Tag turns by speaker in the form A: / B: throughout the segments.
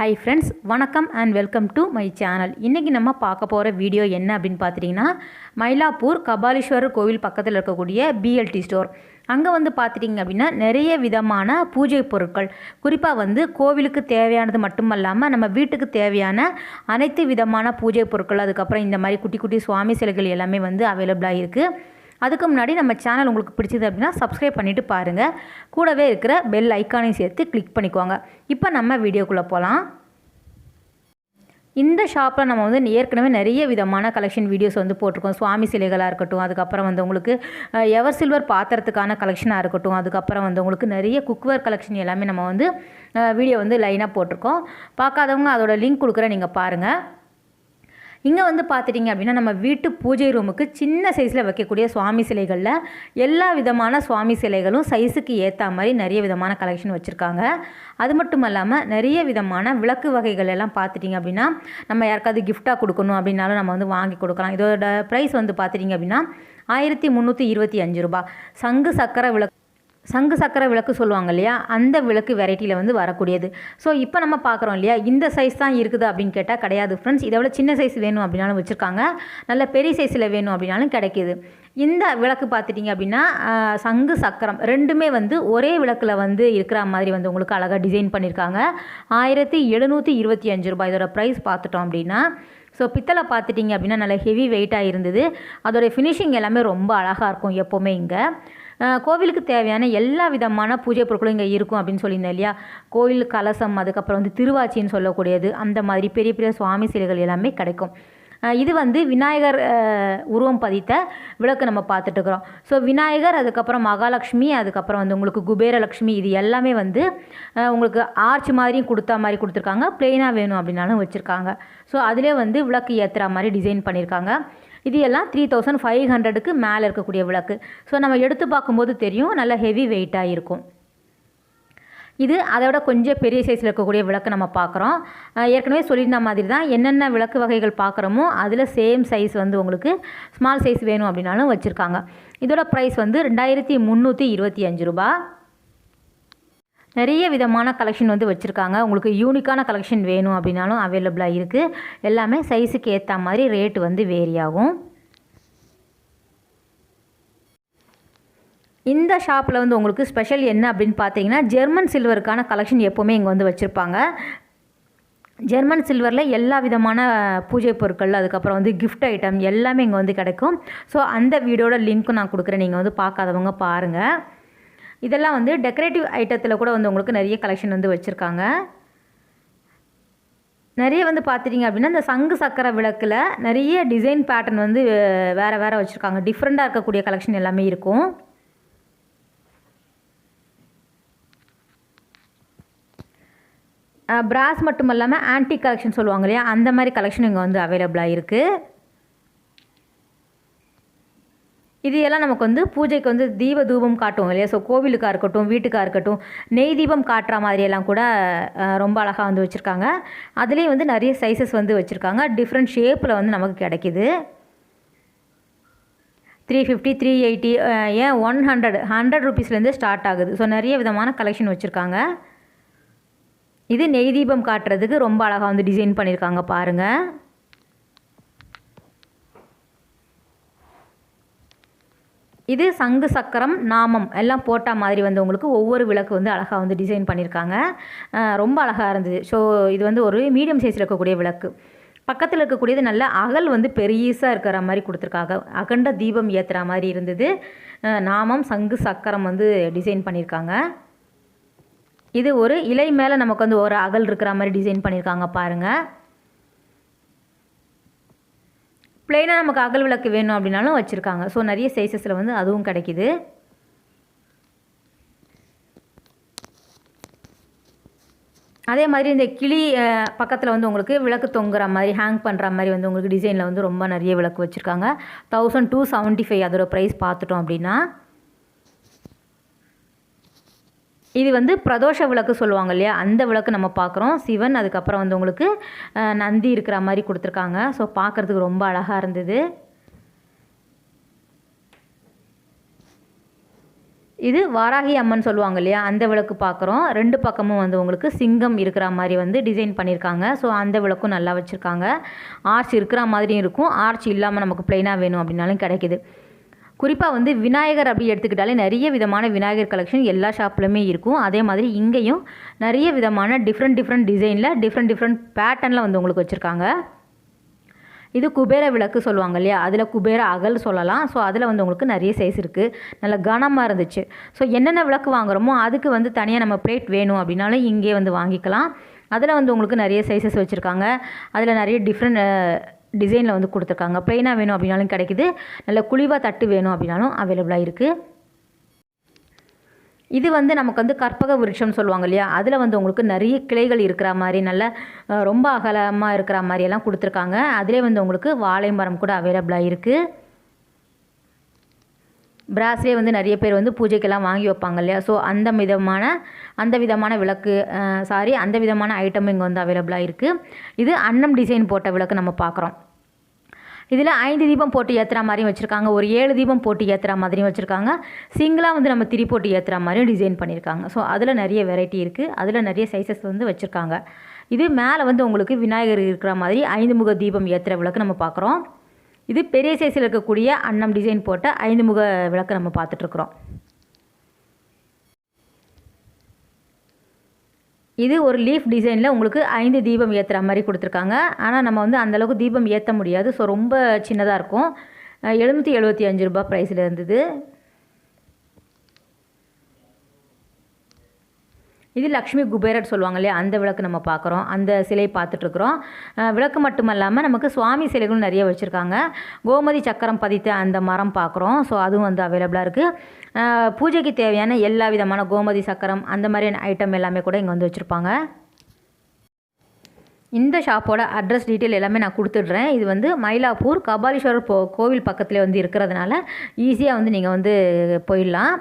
A: Hi friends வணக்கம் and welcome to my channel இன்றைக்கி நம்ம பார்க்க போகிற வீடியோ என்ன அப்படின்னு பார்த்துட்டிங்கன்னா மயிலாப்பூர் கபாலீஸ்வரர் கோவில் பக்கத்தில் இருக்கக்கூடிய பிஎல்டி ஸ்டோர் அங்கே வந்து பார்த்துட்டிங்க அப்படின்னா நிறைய விதமான பூஜை பொருட்கள். குறிப்பாக வந்து கோவிலுக்கு தேவையானது மட்டுமல்லாமல் நம்ம வீட்டுக்கு தேவையான அனைத்து விதமான பூஜை பொருட்கள் அதுக்கப்புறம் இந்த மாதிரி குட்டி குட்டி சுவாமி சிலைகள் எல்லாமே வந்து அவைலபிளாக இருக்குது அதுக்கு முன்னாடி நம்ம சேனல் உங்களுக்கு பிடிச்சது அப்படின்னா சப்ஸ்கிரைப் பண்ணிவிட்டு பாருங்கள் கூடவே இருக்கிற பெல் ஐக்கானையும் சேர்த்து கிளிக் பண்ணிக்கோங்க. இப்போ நம்ம வீடியோக்குள்ளே போகலாம் இந்த ஷாப்பில் நம்ம வந்து ஏற்கனவே நிறைய விதமான கலெக்ஷன் வீடியோஸ் வந்து போட்டிருக்கோம். சுவாமி சிலைகளாக இருக்கட்டும் அதுக்கப்புறம் வந்து உங்களுக்கு எவர் சில்வர் பாத்திரத்துக்கான கலெக்ஷனாக இருக்கட்டும் அதுக்கப்புறம் வந்து உங்களுக்கு நிறைய குக்வேர் கலெக்ஷன் எல்லாமே நம்ம வந்து வீடியோ வந்து லைனாக போட்டிருக்கோம். பார்க்காதவங்க அதோட லிங்க் கொடுக்குறேன் நீங்கள் பாருங்கள் இங்கே வந்து பார்த்துட்டிங்க அப்படின்னா நம்ம வீட்டு பூஜை ரூமுக்கு சின்ன சைஸில் வைக்கக்கூடிய சுவாமி சிலைகளில் எல்லா விதமான சுவாமி சிலைகளும் சைஸுக்கு ஏற்ற மாதிரி நிறைய விதமான கலெக்ஷன் வச்சுருக்காங்க. அது மட்டும் இல்லாமல் நிறைய விதமான விளக்கு வகைகள் எல்லாம் பார்த்துட்டிங்க அப்படின்னா நம்ம யாருக்காவது கிஃப்டாக கொடுக்கணும் அப்படின்னாலும் நம்ம வந்து வாங்கி கொடுக்கலாம். இதோட ப்ரைஸ் வந்து பார்த்துட்டிங்க அப்படின்னா ஆயிரத்தி முந்நூற்றி இருபத்தி அஞ்சு ரூபா சங்கு சக்கரை விளக்கு சங்கு சக்கரை விளக்கு சொல்லுவாங்க இல்லையா? அந்த விளக்கு வெரைட்டியில் வந்து வரக்கூடியது. ஸோ இப்போ நம்ம பார்க்குறோம் இல்லையா? இந்த சைஸ் தான் இருக்குது அப்படின்னு கேட்டால் கிடையாது ஃப்ரெண்ட்ஸ் இதை விட சின்ன சைஸ் வேணும் அப்படின்னாலும் வச்சுருக்காங்க. நல்ல பெரிய சைஸில் வேணும் அப்படின்னாலும் கிடைக்கிது. இந்த விளக்கு பார்த்துட்டிங்க அப்படின்னா சங்கு சக்கரம் ரெண்டுமே வந்து ஒரே விளக்கில் வந்து இருக்கிற மாதிரி வந்து உங்களுக்கு அழகாக டிசைன் பண்ணியிருக்காங்க ஆயிரத்தி எழுநூற்றி இருபத்தி அஞ்சு ரூபாய் இதோட ப்ரைஸ் பார்த்துட்டோம் அப்படின்னா ஸோ பித்தளை பார்த்துட்டிங்க அப்படின்னா நல்ல ஹெவி வெயிட்டாக இருந்தது. அதோடய ஃபினிஷிங் எல்லாமே ரொம்ப அழகாக இருக்கும் எப்போவுமே இங்கே. கோவிலுக்கு தேவையான எல்லா விதமான பூஜை பொருட்களும் இங்கே இருக்கும் அப்படின்னு சொல்லியிருந்தேன் இல்லையா? கோவில் கலசம் அதுக்கப்புறம் வந்து திருவாச்சின்னு சொல்லக்கூடியது. அந்த மாதிரி பெரிய பெரிய சுவாமி சிலைகள் எல்லாமே கிடைக்கும். இது வந்து விநாயகர் உருவம் பதித்த விளக்கு நம்ம பார்த்துட்டு இருக்கிறோம் ஸோ விநாயகர் அதுக்கப்புறம் மகாலட்சுமி அதுக்கப்புறம் வந்து உங்களுக்கு குபேரலட்சுமி இது எல்லாமே வந்து உங்களுக்கு ஆர்ச் மாதிரியும் கொடுத்தா மாதிரி கொடுத்துருக்காங்க. பிளெயினாக வேணும் அப்படின்னாலும் வச்சுருக்காங்க. ஸோ அதிலே வந்து விளக்கு ஏற்றுற மாதிரி டிசைன் பண்ணியிருக்காங்க இது எல்லாம் த்ரீ தௌசண்ட் ஃபைவ் ஹண்ட்ரடுக்கு மேலே இருக்கக்கூடிய விளக்கு. ஸோ நம்ம எடுத்து பார்க்கும்போது தெரியும் நல்ல ஹெவி வெயிட்டாக இருக்கும். இது அதை விட கொஞ்சம் பெரிய சைஸில் இருக்கக்கூடிய விளக்கு நம்ம பார்க்குறோம். ஏற்கனவே சொல்லியிருந்த மாதிரி தான் என்னென்ன விளக்கு வகைகள் பார்க்குறோமோ அதில் சேம் சைஸ் வந்து உங்களுக்கு ஸ்மால் சைஸ் வேணும் அப்படின்னாலும் வச்சுருக்காங்க. இதோட ப்ரைஸ் வந்து ரெண்டாயிரத்தி முந்நூற்றி இருபத்தி அஞ்சு ரூபா. நிறைய விதமான கலெக்ஷன் வந்து வச்சுருக்காங்க. உங்களுக்கு யூனிக்கான கலெக்ஷன் வேணும் அப்படின்னாலும் அவைலபிளாக இருக்குது எல்லாமே சைஸுக்கு ஏற்ற மாதிரி ரேட்டு வந்து வேரி ஆகும். இந்த ஷாப்பில் வந்து உங்களுக்கு ஸ்பெஷல் என்ன அப்படின்னு பார்த்தீங்கன்னா ஜெர்மன் சில்வருக்கான கலெக்ஷன் எப்போவுமே இங்கே வந்து வச்சுருப்பாங்க. ஜெர்மன் சில்வரில் எல்லா விதமான பூஜை பொருட்கள் அதுக்கப்புறம் வந்து கிஃப்ட் ஐட்டம் எல்லாமே இங்கே வந்து கிடைக்கும். ஸோ அந்த வீடியோட லிங்க்கும் நான் கொடுக்குறேன். நீங்கள் வந்து பார்க்காதவங்க பாருங்கள் இதெல்லாம் வந்து டெக்கரேட்டிவ் ஐட்டத்தில் கூட வந்து உங்களுக்கு நிறைய கலெக்ஷன் வந்து வச்சுருக்காங்க. நிறைய வந்து பார்த்துட்டிங்க அப்படின்னா இந்த சங்கு சக்கரை விளக்கில் நிறைய டிசைன் பேட்டர்ன் வந்து வேறு வேறு வச்சுருக்காங்க. டிஃப்ரெண்ட்டாக இருக்கக்கூடிய கலெக்ஷன் எல்லாமே இருக்கும். பிராஸ் மட்டும் இல்லாமல் ஆன்டி கலெக்ஷன் சொல்லுவாங்க இல்லையா? அந்த மாதிரி கலெக்ஷன் இங்கே வந்து அவைலபிளாக இருக்குது இது எல்லாம் நமக்கு வந்து பூஜைக்கு வந்து தீப தூபம் காட்டுவோம் இல்லையா? ஸோ கோவிலுக்காக இருக்கட்டும் வீட்டுக்காக இருக்கட்டும் நெய் தீபம் காட்டுற மாதிரியெல்லாம் கூட ரொம்ப அழகாக வந்து வச்சுருக்காங்க. அதுலேயும் வந்து நிறைய சைஸஸ் வந்து வச்சுருக்காங்க. டிஃப்ரெண்ட் ஷேப்பில் வந்து நமக்கு கிடைக்கிது. த்ரீ ஃபிஃப்டி த்ரீ எயிட்டி ஏன் ஒன் ஹண்ட்ரட் ஹண்ட்ரட் ருபீஸ்லேருந்து ஸ்டார்ட் ஆகுது. ஸோ நிறைய விதமான கலெக்ஷன் வச்சுருக்காங்க. இது நெய் தீபம் காட்டுறதுக்கு ரொம்ப அழகாக வந்து டிசைன் பண்ணியிருக்காங்க பாருங்கள் இது சங்கு சக்கரம் நாமம் எல்லாம் போட்ட மாதிரி வந்து உங்களுக்கு ஒவ்வொரு விளக்கு வந்து அழகாக வந்து டிசைன் பண்ணியிருக்காங்க ரொம்ப அழகாக இருந்தது. ஸோ இது வந்து ஒரு மீடியம் சைஸில் இருக்கக்கூடிய விளக்கு. பக்கத்தில் இருக்கக்கூடியது நல்ல அகல் வந்து பெரியசாக இருக்கிற மாதிரி கொடுத்துருக்காங்க. அகண்ட தீபம் ஏற்றுற மாதிரி இருந்தது. நாமம் சங்கு சக்கரம் வந்து டிசைன் பண்ணியிருக்காங்க இது ஒரு இலை மேலே நமக்கு வந்து ஒரு அகல் இருக்கிற மாதிரி டிசைன் பண்ணியிருக்காங்க பாருங்கள் பிளெயினாக நமக்கு அகல் விளக்கு வேணும் அப்படின்னாலும் வச்சுருக்காங்க. ஸோ நிறைய சைஸஸில் வந்து அதுவும் கிடைக்கிது. அதே மாதிரி இந்த கிளி பக்கத்தில் வந்து உங்களுக்கு விளக்கு தொங்குற மாதிரி ஹேங் பண்ணுற மாதிரி வந்து உங்களுக்கு டிசைனில் வந்து ரொம்ப நிறைய விளக்கு வச்சுருக்காங்க. தௌசண்ட் டூ செவன்ட்டி ஃபைவ் அதோட ப்ரைஸ் பார்த்துட்டோம் அப்படின்னா இது வந்து பிரதோஷ விளக்கு சொல்லுவாங்க இல்லையா? அந்த விளக்கு நம்ம பார்க்குறோம். சிவன் அதுக்கப்புறம் வந்து உங்களுக்கு நந்தி இருக்கிற மாதிரி கொடுத்துருக்காங்க. ஸோ பார்க்குறதுக்கு ரொம்ப அழகாக இருந்தது. இது வாராகி அம்மன் சொல்லுவாங்க இல்லையா? அந்த விளக்கு பார்க்குறோம். ரெண்டு பக்கமும் வந்து உங்களுக்கு சிங்கம் இருக்கிற மாதிரி வந்து டிசைன் பண்ணியிருக்காங்க. ஸோ அந்த விளக்கும் நல்லா வச்சுருக்காங்க. ஆர்ச் இருக்கிற மாதிரியும் இருக்கும். ஆர்ச் இல்லாமல் நமக்கு ப்ளைனாக வேணும் அப்படின்னாலும் கிடைக்குது. குறிப்பாக வந்து விநாயகர் அப்படி எடுத்துக்கிட்டாலே நிறைய விதமான விநாயகர் கலெக்ஷன் எல்லா ஷாப்லையுமே இருக்கும். அதே மாதிரி இங்கேயும் நிறைய விதமான டிஃப்ரெண்ட் டிஃப்ரெண்ட் டிசைனில் டிஃப்ரெண்ட் டிஃப்ரெண்ட் பேட்டர்னில் வந்து உங்களுக்கு வச்சுருக்காங்க. இது குபேர விளக்கு சொல்லுவாங்க இல்லையா? அதில் குபேர அகல் சொல்லலாம். ஸோ அதில் வந்து உங்களுக்கு நிறைய சைஸ் இருக்குது நல்ல கனமாக இருந்துச்சு. ஸோ என்னென்ன விளக்கு வாங்குறோமோ அதுக்கு வந்து தனியாக நம்ம பிளேட் வேணும் அப்படின்னாலும் இங்கே வந்து வாங்கிக்கலாம். அதில் வந்து உங்களுக்கு நிறைய சைஸஸ் வச்சுருக்காங்க. அதில் நிறைய டிஃப்ரெண்ட் டிசைனில் வந்து கொடுத்துருக்காங்க. ப்ளெயினாக வேணும் அப்படின்னாலும் கிடைக்குது. நல்ல குழிவாக தட்டு வேணும் அப்படின்னாலும் அவைலபிளாக இருக்குது இது வந்து நமக்கு வந்து கற்பக விருட்சம்னு சொல்லுவாங்க இல்லையா? அதில் வந்து உங்களுக்கு நிறைய கிளைகள் இருக்கிற மாதிரி நல்ல ரொம்ப அகலமாக இருக்கிற மாதிரி எல்லாம் கொடுத்துருக்காங்க. அதிலே வந்து உங்களுக்கு வாழை மரம் கூட அவைலபிளாக இருக்குது பிராஸ்லேயே வந்து நிறைய பேர் வந்து பூஜைக்கெல்லாம் வாங்கி வைப்பாங்க இல்லையா? ஸோ அந்த விதமான அந்த விதமான விளக்கு சாரி அந்த விதமான ஐட்டம் இங்கே வந்து அவைலபிளாக இருக்குது இது அன்னம் டிசைன் போட்ட விளக்கு நம்ம பார்க்குறோம் இதில் ஐந்து தீபம் போட்டு ஏற்றுற மாதிரியும் வச்சுருக்காங்க. ஒரு ஏழு தீபம் போட்டு ஏற்றுற மாதிரியும் வச்சுருக்காங்க. சிங்கிளாக வந்து நம்ம திரி போட்டு ஏற்றுற மாதிரியும் டிசைன் பண்ணியிருக்காங்க ஸோ அதில் நிறைய வெரைட்டி இருக்குது அதில் நிறைய சைஸஸ் வந்து வச்சுருக்காங்க. இது மேலே வந்து உங்களுக்கு விநாயகர் இருக்கிற மாதிரி ஐந்து முக தீபம் ஏற்றுற விளக்கு நம்ம பார்க்குறோம் இது பெரிய சைஸில் இருக்கக்கூடிய அன்னம் டிசைன் போட்ட ஐந்து முக விளக்கு நம்ம பார்த்துட்ருக்குறோம் இது ஒரு லீஃப் டிசைனில் உங்களுக்கு ஐந்து தீபம் ஏற்றுற மாதிரி கொடுத்துருக்காங்க. ஆனால் நம்ம வந்து அந்தளவுக்கு தீபம் ஏற்ற முடியாது. ஸோ ரொம்ப சின்னதாக இருக்கும். எழுநூற்றி எழுபத்தி அஞ்சு ரூபாய் ப்ரைஸில் இருந்தது. இது லக்ஷ்மி குபேரர் சொல்லுவாங்க இல்லையா அந்த விளக்கு நம்ம பார்க்குறோம். அந்த சிலை பார்த்துட்ருக்குறோம். விளக்கு மட்டுமல்லாமல் நமக்கு சுவாமி சிலைகளும் நிறைய வச்சுருக்காங்க. கோமதி சக்கரம் பதித்த அந்த மரம் பார்க்குறோம். ஸோ அதுவும் வந்து அவைலபிளாக இருக்குது பூஜைக்கு தேவையான எல்லா விதமான கோமதி சக்கரம் அந்த மாதிரியான ஐட்டம் எல்லாமே கூட இங்கே வந்து வச்சுருப்பாங்க. இந்த ஷாப்போட அட்ரஸ் டீட்டெயில் எல்லாமே நான் கொடுத்துட்றேன். இது வந்து மயிலாப்பூர் கபாலீஸ்வரர் போ கோவில் பக்கத்தில் வந்து இருக்கிறதுனால ஈஸியாக வந்து நீங்கள் வந்து போயிடலாம்.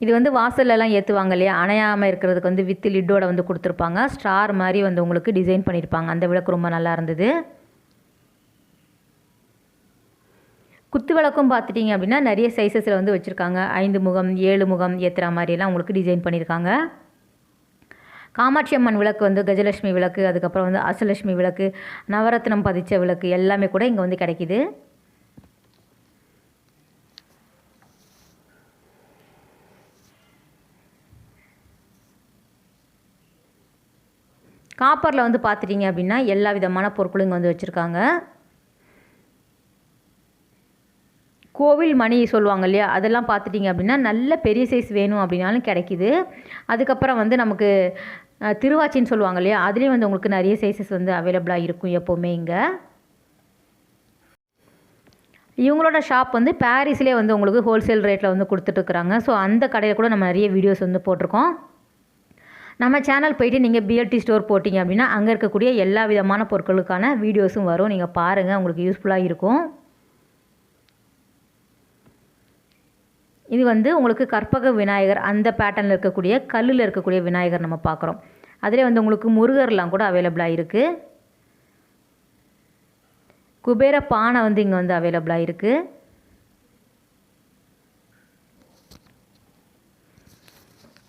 A: இது வந்து வாசல்லலாம் ஏற்றுவாங்க இல்லையா? அணையாமல் இருக்கிறதுக்கு வந்து வித்து லிட்டோட வந்து கொடுத்துருப்பாங்க. ஸ்டார் மாதிரி வந்து உங்களுக்கு டிசைன் பண்ணியிருப்பாங்க அந்த விளக்கு ரொம்ப நல்லா இருந்தது. குத்து விளக்கும் பார்த்துட்டிங்க அப்படின்னா நிறைய சைஸஸில் வந்து வச்சுருக்காங்க. ஐந்து முகம் ஏழு முகம் ஏற்றுற மாதிரியெல்லாம் உங்களுக்கு டிசைன் பண்ணியிருக்காங்க காமாட்சி அம்மன் விளக்கு வந்து கஜலட்சுமி விளக்கு அதுக்கப்புறம் வந்து அசலட்சுமி விளக்கு நவரத்னம் பதிச்ச விளக்கு எல்லாமே கூட இங்கே வந்து கிடைக்கிது. காப்பரில் வந்து பார்த்துட்டிங்க அப்படின்னா எல்லா விதமான பொருட்களும் இங்கே வந்து வச்சுருக்காங்க. கோவில் மணி சொல்லுவாங்க இல்லையா? அதெல்லாம் பார்த்துட்டிங்க அப்படின்னா நல்ல பெரிய சைஸ் வேணும் அப்படின்னாலும் கிடைக்கிது. அதுக்கப்புறம் வந்து நமக்கு திருவாச்சின்னு சொல்லுவாங்க இல்லையா? அதுலேயும் வந்து உங்களுக்கு நிறைய சைஸஸ் வந்து அவைலபிளாக இருக்கும் எப்போவுமே இங்கே. இவங்களோட ஷாப் வந்து பாரிஸ்லேயே வந்து உங்களுக்கு ஹோல்சேல் ரேட்டில் வந்து கொடுத்துட்ருக்குறாங்க ஸோ அந்த கடையில் கூட நம்ம நிறைய வீடியோஸ் வந்து போட்டிருக்கோம். நம்ம சேனல் போயிட்டு நீங்கள் பிஎல்டி ஸ்டோர் போட்டிங்க அப்படின்னா அங்கே இருக்கக்கூடிய எல்லா விதமான பொருட்களுக்கான வீடியோஸும் வரும். நீங்கள் பாருங்கள் உங்களுக்கு யூஸ்ஃபுல்லாக இருக்கும். இது வந்து உங்களுக்கு கற்பக விநாயகர் அந்த பேட்டர்னில் இருக்கக்கூடிய கல்லில் இருக்கக்கூடிய விநாயகர் நம்ம பார்க்குறோம். அதிலே வந்து உங்களுக்கு முருகர்லாம் கூட அவைலபிளாக இருக்குது குபேர பானை வந்து இங்கே வந்து அவைலபிளாக இருக்குது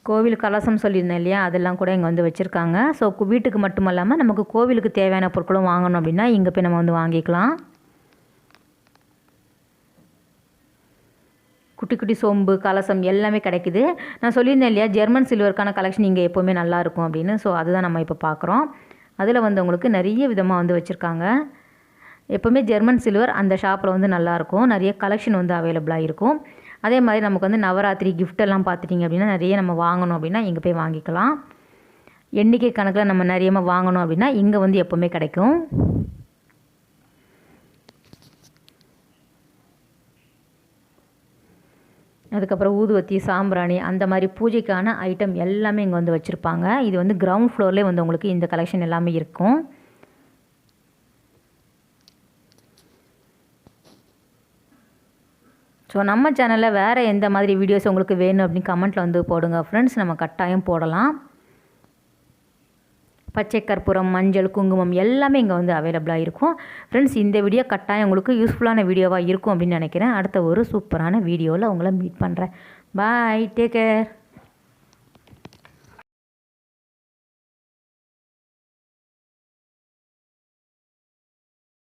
A: கோவில் கலசம் சொல்லியிருந்தேன் இல்லையா? அதெல்லாம் கூட இங்கே வந்து வச்சுருக்காங்க. ஸோ வீட்டுக்கு மட்டும் இல்லாமல் நமக்கு கோவிலுக்கு தேவையான பொருட்களும் வாங்கணும் அப்படின்னா இங்கே போய் நம்ம வந்து வாங்கிக்கலாம். குட்டி குட்டி சொம்பு கலசம் எல்லாமே கிடைக்குது. நான் சொல்லியிருந்தேன் இல்லையா? ஜெர்மன் சில்வருக்கான கலெக்ஷன் இங்கே எப்போவுமே நல்லாயிருக்கும் அப்படின்னு. ஸோ அதுதான் நம்ம இப்போ பார்க்குறோம் அதில் வந்து உங்களுக்கு நிறைய விதமாக வந்து வச்சுருக்காங்க. எப்போவுமே ஜெர்மன் சில்வர் அந்த ஷாப்பில் வந்து நல்லாயிருக்கும் நிறைய கலெக்ஷன் வந்து அவைலபிளாக இருக்கும். அதே மாதிரி நமக்கு வந்து நவராத்திரி கிஃப்டெல்லாம் பார்த்துட்டிங்க அப்படின்னா நிறைய நம்ம வாங்கணும் அப்படின்னா இங்கே போய் வாங்கிக்கலாம். எண்ணிக்கை கணக்கில் நம்ம நிறையமாக வாங்கணும் அப்படின்னா இங்கே வந்து எப்போவுமே கிடைக்கும். அதுக்கப்புறம் ஊதுவத்தி சாம்பிராணி அந்த மாதிரி பூஜைக்கான ஐட்டம் எல்லாமே இங்கே வந்து வச்சுருப்பாங்க. இது வந்து கிரவுண்ட் ஃப்ளோர்லேயே வந்து உங்களுக்கு இந்த கலெக்ஷன் எல்லாமே இருக்கும். ஸோ நம்ம சேனலில் வேறு எந்த மாதிரி வீடியோஸ் உங்களுக்கு வேணும் அப்படின்னு கமெண்ட்டில் வந்து போடுங்க ஃப்ரெண்ட்ஸ் நம்ம கட்டாயம் போடலாம். பச்சை கற்பூரம் மஞ்சள் குங்குமம் எல்லாமே இங்கே வந்து அவைலபிளாக இருக்கும். ஃப்ரெண்ட்ஸ் இந்த வீடியோ கட்டாயம் உங்களுக்கு யூஸ்ஃபுல்லான வீடியோவாக இருக்கும் அப்படின்னு நினைக்கிறேன். அடுத்த ஒரு சூப்பரான வீடியோவில் உங்களை மீட் பண்ணுறேன் பாய் டேக் கேர்